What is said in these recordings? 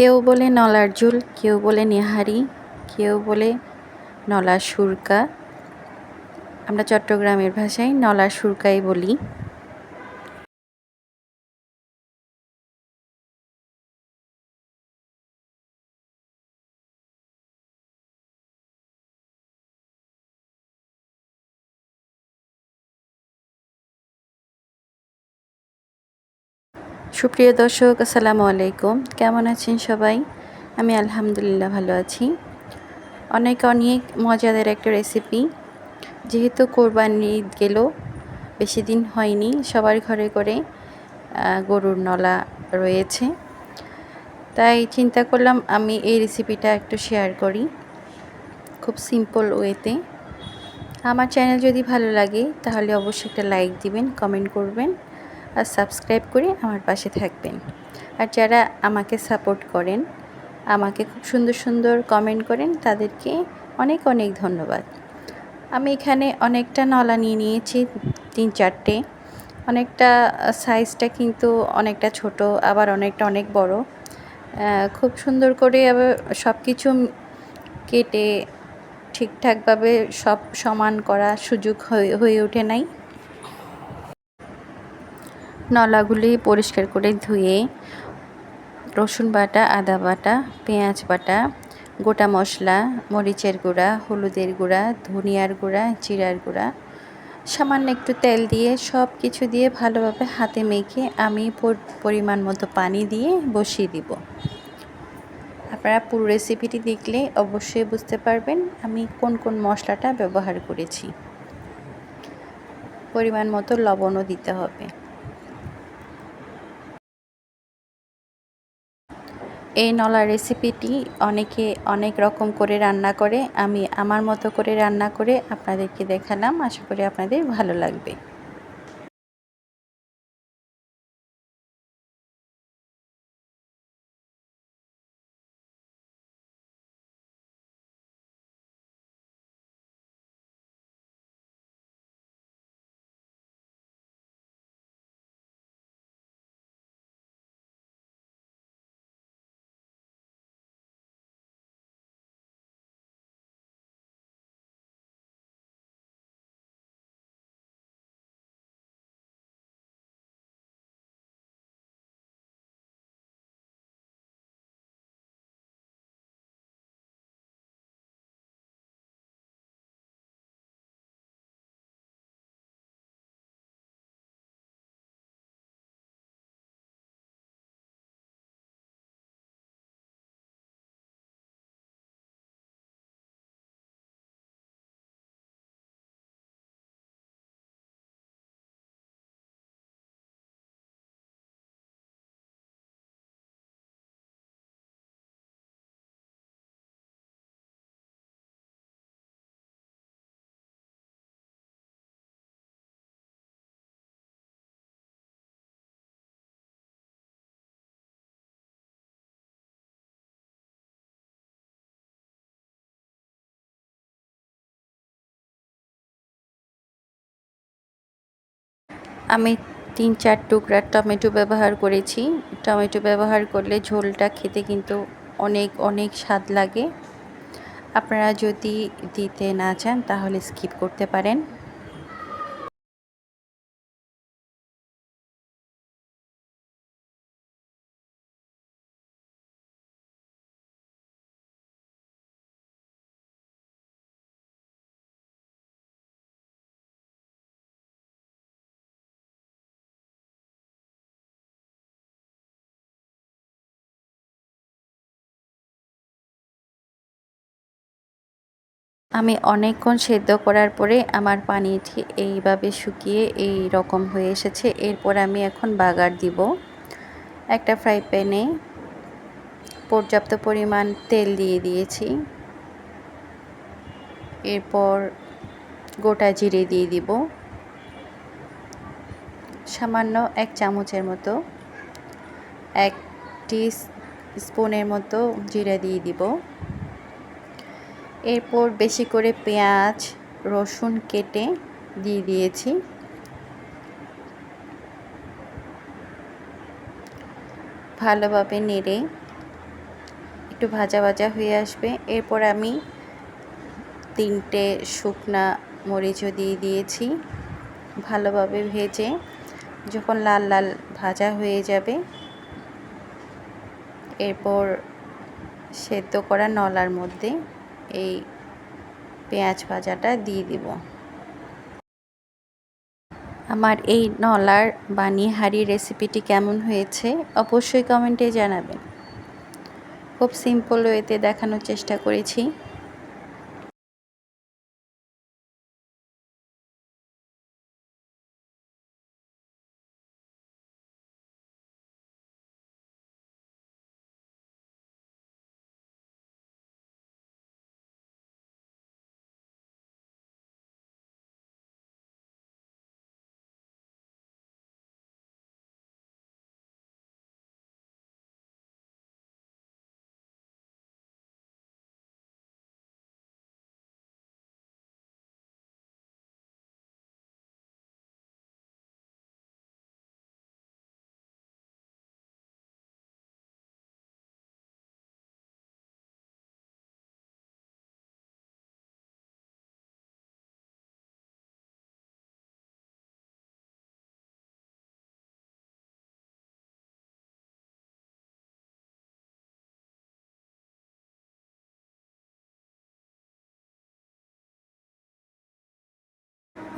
কেউ বলে নলার ঝুল কেউ বলে নেহারি, কেউ বলে নলা সুরকা। আমরা চট্টগ্রামের ভাষায় নলা সুরকাই বলি। সুপ্রিয় দর্শক, আসসালামু আলাইকুম। কেমন আছেন সবাই? আমি আলহামদুলিল্লাহ ভালো আছি। অনেক অনেক মজাদার একটা রেসিপি যেহেতু কোরবানি ঈদ গেল, বেশি দিন হয়নি, সবার ঘরে করে গরুর নলা রয়েছে। তাই চিন্তা করলাম আমি এই রেসিপিটা একটু শেয়ার করি, খুব সিম্পল ওয়েতে আমার চ্যানেল যদি ভালো লাগে, তাহলে অবশ্যই একটা লাইক দিবেন কমেন্ট করবেন। আর সাবস্ক্রাইব করে আমার পাশে থাকবেন। আর যারা আমাকে সাপোর্ট করেন, আমাকে খুব সুন্দর সুন্দর কমেন্ট করেন, তাদেরকে অনেক অনেক ধন্যবাদ। আমি এখানে অনেকটা নলা নিয়ে নিয়েছি, তিন চারটে। অনেকটা সাইজটা কিন্তু অনেকটা ছোট, আবার অনেকটা অনেক বড়। খুব সুন্দর করে আবার সব কিছু কেটে ঠিকঠাকভাবে সব সমান করা সুযোগ হয়ে ওঠে নাই। নলাগুলি পরিষ্কার করে ধুয়ে রসুন বাটা, আদা বাটা, পেঁয়াজ বাটা, গোটা মশলা, মরিচের গুঁড়া, হলুদের গুঁড়া, ধনিয়ার গুঁড়া, জিরার গুঁড়া, সামান্য একটু তেল দিয়ে সব কিছু দিয়ে ভালোভাবে হাতে মেখে আমি পরিমাণ মতো পানি দিয়ে বসিয়ে দিব। আপনারা পুরো রেসিপিটি দেখলে অবশ্যই বুঝতে পারবেন আমি কোন কোন মশলাটা ব্যবহার করেছি। পরিমাণ মতো লবণও দিতে হবে। এই নলা রেসিপিটি অনেকে অনেক রকম করে রান্না করে। আমি আমার মতো করে রান্না করে আপনাদেরকে দেখালাম। আশা করি আপনাদের ভালো লাগবে। আমি তিন চার টুকরা টমেটো ব্যবহার করেছি। টমেটো ব্যবহার করলে ঝোলটা খেতে কিন্তু অনেক অনেক স্বাদ লাগে। আপনারা যদি দিতে না চান তাহলে স্কিপ করতে পারেন। আমি অনেকক্ষণ সেদ্ধ করার পরে আমার পানিটি এইভাবে শুকিয়ে এই রকম হয়ে এসেছে। এরপর আমি এখন বাগার দিব। একটা ফ্রাই প্যানে পর্যাপ্ত পরিমাণ তেল দিয়ে দিয়েছি। এরপর গোটা জিরে দিয়ে দিব। সামান্য এক চামচের মতো, এক টি স্পুনের মতো জিরা দিয়ে দিব। এরপর বেশি করে পেঁয়াজ, রসুন কেটে দিয়ে দিয়েছি। ভালোভাবে নেড়ে একটু ভাজা ভাজা হয়ে আসবে। এরপর আমি তিনটে শুকনা মরিচও দিয়ে দিয়েছি ভালোভাবে ভেজে। যখন লাল লাল ভাজা হয়ে যাবে, এরপর সেদ্ধ করা নলার মধ্যে এই পেঁয়াজ ভাজাটা দিয়ে দিব। আমার এই নলার বানি হাড়ি রেসিপিটি কেমন হয়েছে অবশ্যই কমেন্টে জানাবেন। খুব সিম্পল ওয়েতে দেখানোর চেষ্টা করেছি।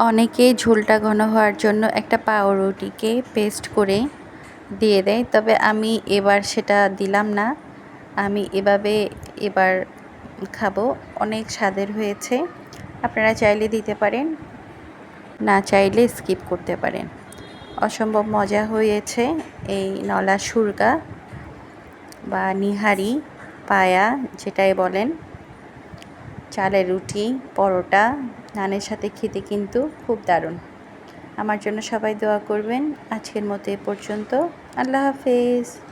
অনেকে ঝোলটা ঘন হওয়ার জন্য একটা পাউরুটিকে পেস্ট করে দিয়ে দেয়, তবে আমি এবার সেটা দিলাম না। আমি এভাবে এবার খাব, অনেক স্বাদের হয়েছে। আপনারা চাইলে দিতে পারেন, না চাইলে স্কিপ করতে পারেন। অসম্ভব মজা হয়েছে এই নলা সুরগা বা নিহারি পায়া, যেটাই বলেন। চালের রুটি, পরোটা, নানের সাথে খেতে কিন্তু খুব দারুণ। আমার জন্য সবাই দোয়া করবেন। আজকের মতো এ পর্যন্ত। আল্লাহ হাফেজ।